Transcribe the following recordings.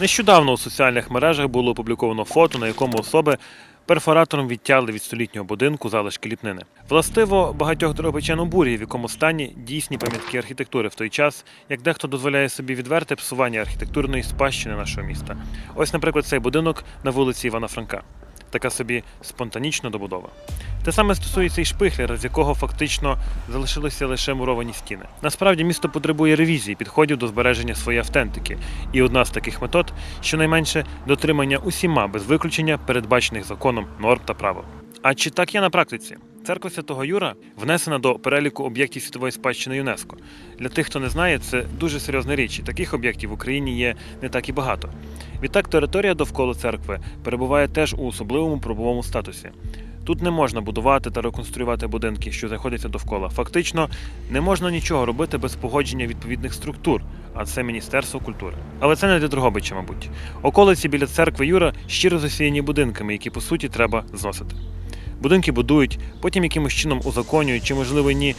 Нещодавно у соціальних мережах було опубліковано фото, на якому особи перфоратором відтяли від столітнього будинку залишки ліпнини. Властиво багатьох дробичан обурює, в якому стані дійсні пам'ятки архітектури в той час, як дехто дозволяє собі відверте псування архітектурної спадщини нашого міста. Ось, наприклад, цей будинок на вулиці Івана Франка. Така собі спонтанічна добудова. Те саме стосується і шпихлера, з якого фактично залишилися лише муровані стіни. Насправді місто потребує ревізії підходів до збереження своєї автентики, і одна з таких метод щонайменше дотримання усіма без виключення передбачених законом норм та правил. А чи так є на практиці? Церква Святого Юра внесена до переліку об'єктів світової спадщини ЮНЕСКО. Для тих, хто не знає, це дуже серйозна річ, таких об'єктів в Україні є не так і багато. Відтак, територія довкола церкви перебуває теж у особливому правовому статусі. Тут не можна будувати та реконструювати будинки, що знаходяться довкола. Фактично, не можна нічого робити без погодження відповідних структур, а це Міністерство культури. Але це не для Дрогобича, мабуть. Околиці біля церкви Юра щиро засіяні будинками, які по суті треба зносити. Будинки будують, потім якимось чином узаконюють, чи можливо ні.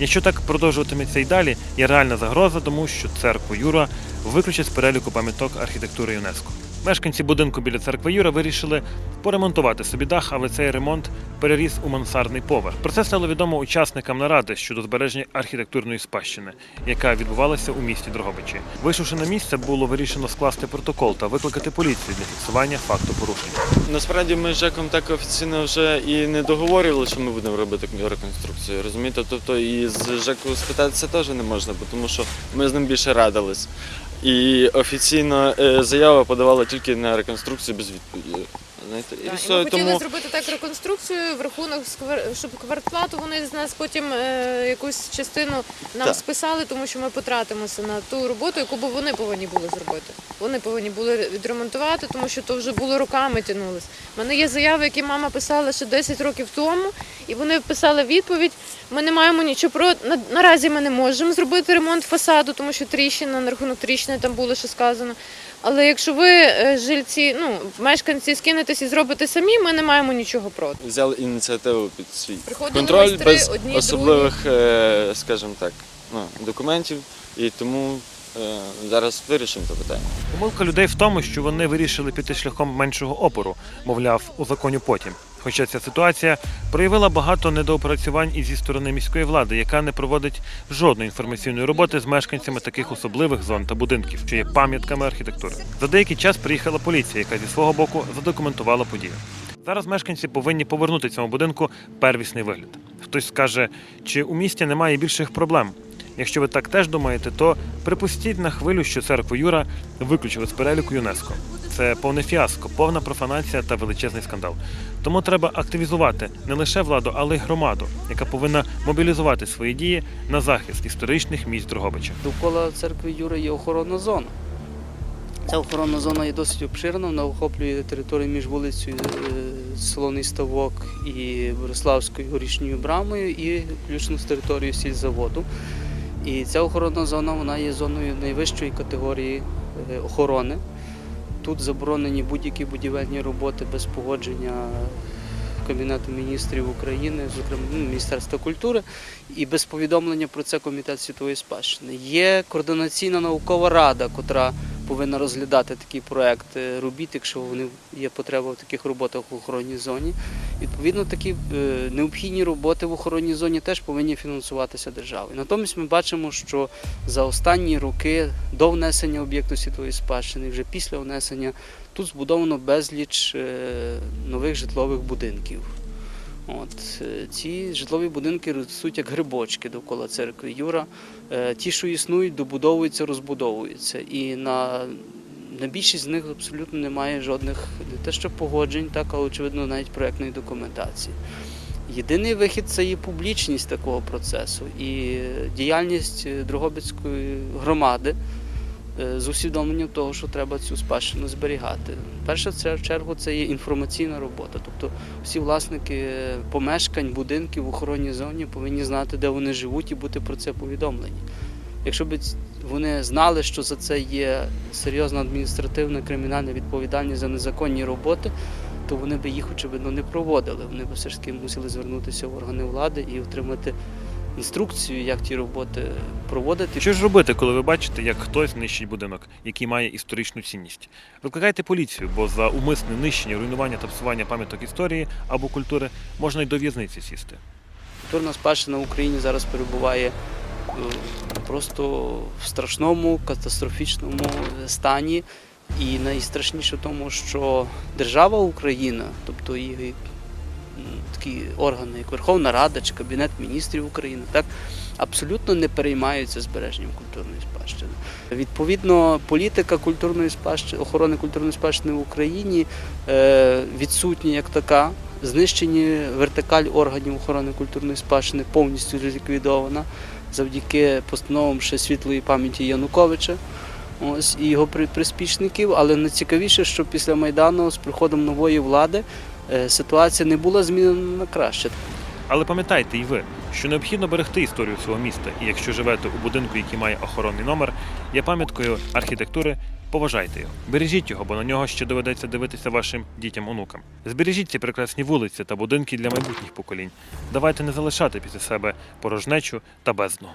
Якщо так продовжуватиметься і далі, є реальна загроза, тому що церкву Юра виключать з переліку пам'яток архітектури ЮНЕСКО. Мешканці будинку біля церкви Юра вирішили поремонтувати собі дах, але цей ремонт переріс у мансардний поверх. Про це стало відомо учасникам наради щодо збереження архітектурної спадщини, яка відбувалася у місті Дрогобичі. Вийшовши на місце, було вирішено скласти протокол та викликати поліцію для фіксування факту порушення. Насправді ми з Жеком так офіційно вже і не договорювали, що ми будемо робити реконструкцію. Розумієте? Тобто і з Жеку спитатися теж не можна, тому що ми з ним більше радились. І офіційно е, заява подавала тільки на реконструкцію без відповіді. Знаєте, і Так, і все, ми хотіли тому зробити так реконструкцію в рахунок, сквер- щоб квартплату вони з нас потім е, якусь частину нам Так. списали, тому що ми потратимося на ту роботу, яку б вони повинні були зробити. Вони повинні були відремонтувати, тому що то вже було роками тягнулось. У мене є заяви, які мама писала ще 10 років тому, і вони писали відповідь. Ми не маємо нічого про на, наразі. Ми не можемо зробити ремонт фасаду, тому що тріщина на рахунок тріщини там було ще сказано. Але якщо ви е, жильці, ну мешканці скинетесь і зробите самі, ми не маємо нічого проти. взяли ініціативу під свій Приходили контроль майстри, без одні, особливих, другі. скажімо так, ну, документів. І тому е, зараз вирішимо це питання. Помилка людей в тому, що вони вирішили піти шляхом меншого опору, мовляв, у законі потім. Хоча ця ситуація проявила багато недоопрацювань і зі сторони міської влади, яка не проводить жодної інформаційної роботи з мешканцями таких особливих зон та будинків, що є пам'ятками архітектури. За деякий час приїхала поліція, яка зі свого боку задокументувала подію. Зараз мешканці повинні повернути цьому будинку первісний вигляд. Хтось скаже, чи у місті немає більших проблем. Якщо ви так теж думаєте, то припустіть на хвилю, що церкву Юра виключили з переліку ЮНЕСКО. Це повне фіаско, повна профанація та величезний скандал. Тому треба активізувати не лише владу, але й громаду, яка повинна мобілізувати свої дії на захист історичних місць Дрогобича. Довкола церкви Юри є охоронна зона. Ця охоронна зона є досить обширна, вона охоплює територію між вулицею е, Солоний Ставок і Бориславською горішньою брамою і включно з територією сільзаводу. І ця охоронна зона вона є зоною найвищої категорії е, охорони. Тут заборонені будь-які будівельні роботи без погодження Кабінету міністрів України, зокрема ну, Міністерства культури, і без повідомлення про це Комітет світової спадщини. Є координаційна наукова рада, котра повинна розглядати такі проекти робіт, якщо вони є потреба в таких роботах в охоронній зоні. Відповідно, такі е, необхідні роботи в охоронній зоні теж повинні фінансуватися державою. Натомість ми бачимо, що за останні роки до внесення об'єкту світової спадщини, вже після внесення, тут збудовано безліч е, нових житлових будинків. От, е, ці житлові будинки ростуть як грибочки довкола церкви Юра. Е, Ті, що існують, добудовуються, розбудовуються. І на, на більшість з них абсолютно немає жодних не те, що погоджень, так, але очевидно навіть проєктної документації. Єдиний вихід це є публічність такого процесу і діяльність е, Дрогобицької громади з усвідомленням того, що треба цю спадщину зберігати. Перша чергу це є інформаційна робота. Тобто всі власники е, помешкань, будинків в охоронній зоні повинні знати, де вони живуть, і бути про це повідомлені. Якщо б вони знали, що за це є серйозна адміністративна кримінальна відповідальність за незаконні роботи, то вони б їх очевидно не проводили. Вони б все ж таки мусили звернутися в органи влади і отримати інструкцію, як ті роботи проводити. Що ж робити, коли ви бачите, як хтось нищить будинок, який має історичну цінність? Викликайте поліцію, бо за умисне нищення, руйнування та псування пам'яток історії або культури можна й до в'язниці сісти. Культурна спадщина в Україні зараз перебуває е, просто в страшному катастрофічному стані. І найстрашніше в тому, що держава Україна, тобто її такі органи, як Верховна Рада чи Кабінет міністрів України, так абсолютно не переймаються збереженням культурної спадщини. Відповідно, політика культурної спадщини, охорони культурної спадщини в Україні е, відсутня як така. Знищені вертикаль органів охорони культурної спадщини повністю ліквідована завдяки постановам ще світлої пам'яті Януковича ось, і його при- приспішників. Але найцікавіше, що після Майдану з приходом нової влади ситуація не була змінена на краще. Але пам'ятайте і ви, що необхідно берегти історію свого міста, і якщо живете у будинку, який має охоронний номер, є пам'яткою архітектури, поважайте його. Бережіть його, бо на нього ще доведеться дивитися вашим дітям-онукам. Збережіть ці прекрасні вулиці та будинки для майбутніх поколінь. Давайте не залишати після себе порожнечу та бездну.